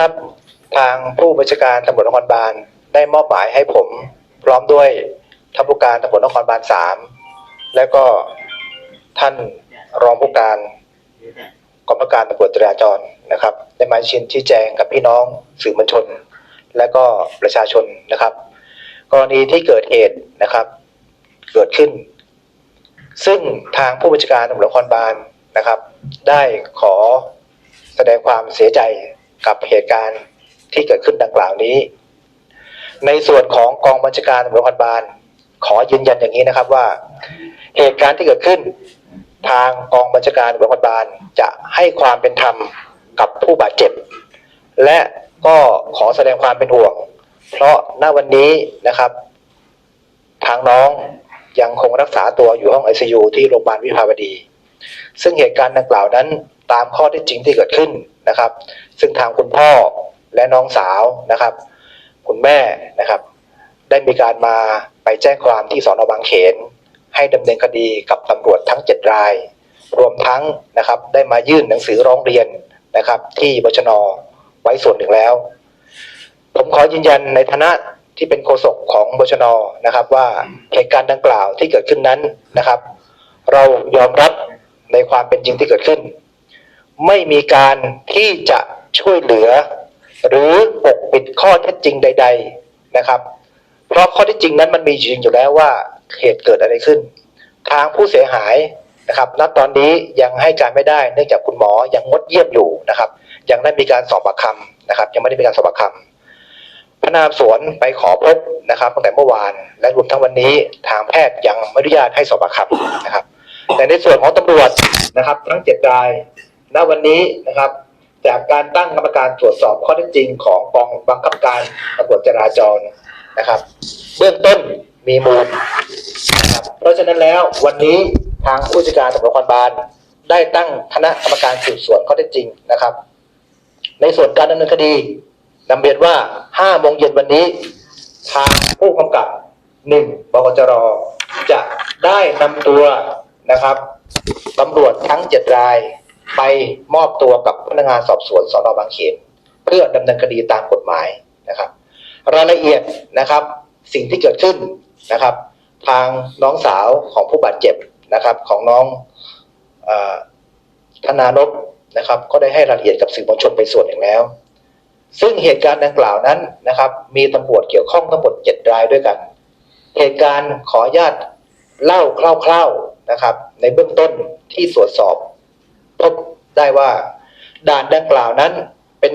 ครับ ทางผู้บัญชาการตำรวจนครบาลได้มอบหมายให้ผมพร้อมด้วยท่านผู้การตำรวจนครบาลสามและก็ท่านรองผู้การกองบังการตำรวจจราจรนะครับได้มาชี้แจงกับพี่น้องสื่อมวลชน และก็ประชาชนนะครับ กรณีที่เกิดเหตุนะครับ เกิดขึ้น ซึ่งทางผู้บัญชาการตำรวจนครบาลนะครับ ได้ขอแสดงความเสียใจ กับเหตุการณ์ที่เกิดขึ้นดังกล่าวนี้ ในส่วนของกองบัญชาการตำรวจนครบาลขอยืนยันอย่างนี้นะครับว่า เหตุการณ์ที่เกิดขึ้น ทางกองบัญชาการตำรวจนครบาลจะให้ความเป็นธรรมกับผู้บาดเจ็บ และก็ขอแสดงความเป็นห่วง เพราะณวันนี้นะครับ ทางน้องยังคงรักษาตัวอยู่ห้อง ICU ที่โรงพยาบาลวิภาวดี ซึ่งเหตุการณ์ดังกล่าวนั้นตามข้อเท็จจริงที่เกิดขึ้นนะครับ ซึ่งทางคุณพ่อและน้องสาวนะครับ คุณแม่นะครับ ได้มีการมาไปแจ้งความที่สอนอบางเขน ให้ดำเนินคดีกับตำรวจทั้ง 7 ราย รวมทั้งนะครับได้มายื่นหนังสือร้องเรียนนะครับ ที่บชนไว้ส่วนหนึ่งแล้ว ผมขอยืนยันในฐานะที่เป็นโฆษกของบชนนะครับ ว่าเหตุการณ์ดังกล่าวที่เกิดขึ้นนั้นนะครับ เรายอมรับในความเป็นจริงที่เกิดขึ้น ไม่มีการที่จะ ช่วยเหลือ หรือปกปิดข้อเท็จจริงใด ๆนะครับ เพราะข้อเท็จจริงนั้นมันมีจริงอยู่แล้วว่าเหตุเกิดอะไรขึ้น ทางผู้เสียหายนะครับ ณ ตอนนี้ยังให้การไม่ได้ เนื่องจากคุณหมอยังงดเยี่ยมอยู่นะครับ ยังได้มีการสอบปากคำนะครับ ยังไม่ได้มีการสอบปากคำพนักงานสวนไปขอพบนะครับตั้งแต่เมื่อวาน และรวมทั้งวันนี้ทางแพทย์ยังไม่อนุญาตให้สอบปากคำนะครับ แต่ในส่วนของตำรวจนะครับ ทั้งเจ็ดราย ณ วันนี้นะครับ จากการตั้งกรรมการตรวจสอบข้อเท็จจริงของกองบังคับการตำรวจจราจรนะครับ เบื้องต้นมีมูลนะครับเพราะฉะนั้นแล้ววันนี้ทางผู้จัดการตำรวจนครบาลได้ตั้งคณะกรรมการสืบสวนข้อเท็จจริงนะครับ ในส่วนการดำเนินคดีนำเรียนว่า5โมงเย็นวันนี้ ทางผู้กำกับ1บกจรจะได้นำตัวนะครับตำรวจทั้ง 7 ราย ไปมอบตัวกับพนักงานสอบสวนสอนอบางเขนเพื่อดำเนินคดีตามกฎหมายนะครับ รายละเอียดนะครับสิ่งที่เกิดขึ้นนะครับ ทางน้องสาวของผู้บาดเจ็บนะครับ ของน้องธนานพนะครับ ก็ได้ให้รายละเอียดกับสื่อมวลชนไปส่วนหนึ่งแล้ว ซึ่งเหตุการณ์ดังกล่าวนั้นนะครับ มีตำรวจเกี่ยวข้องทั้งหมดเจ็ดรายด้วยกัน เหตุการณ์ขอญาตเล่าคร่าวๆนะครับ ในเบื้องต้นที่ตรวจสอบ พบได้ว่าด่านดังกล่าวนั้นเป็น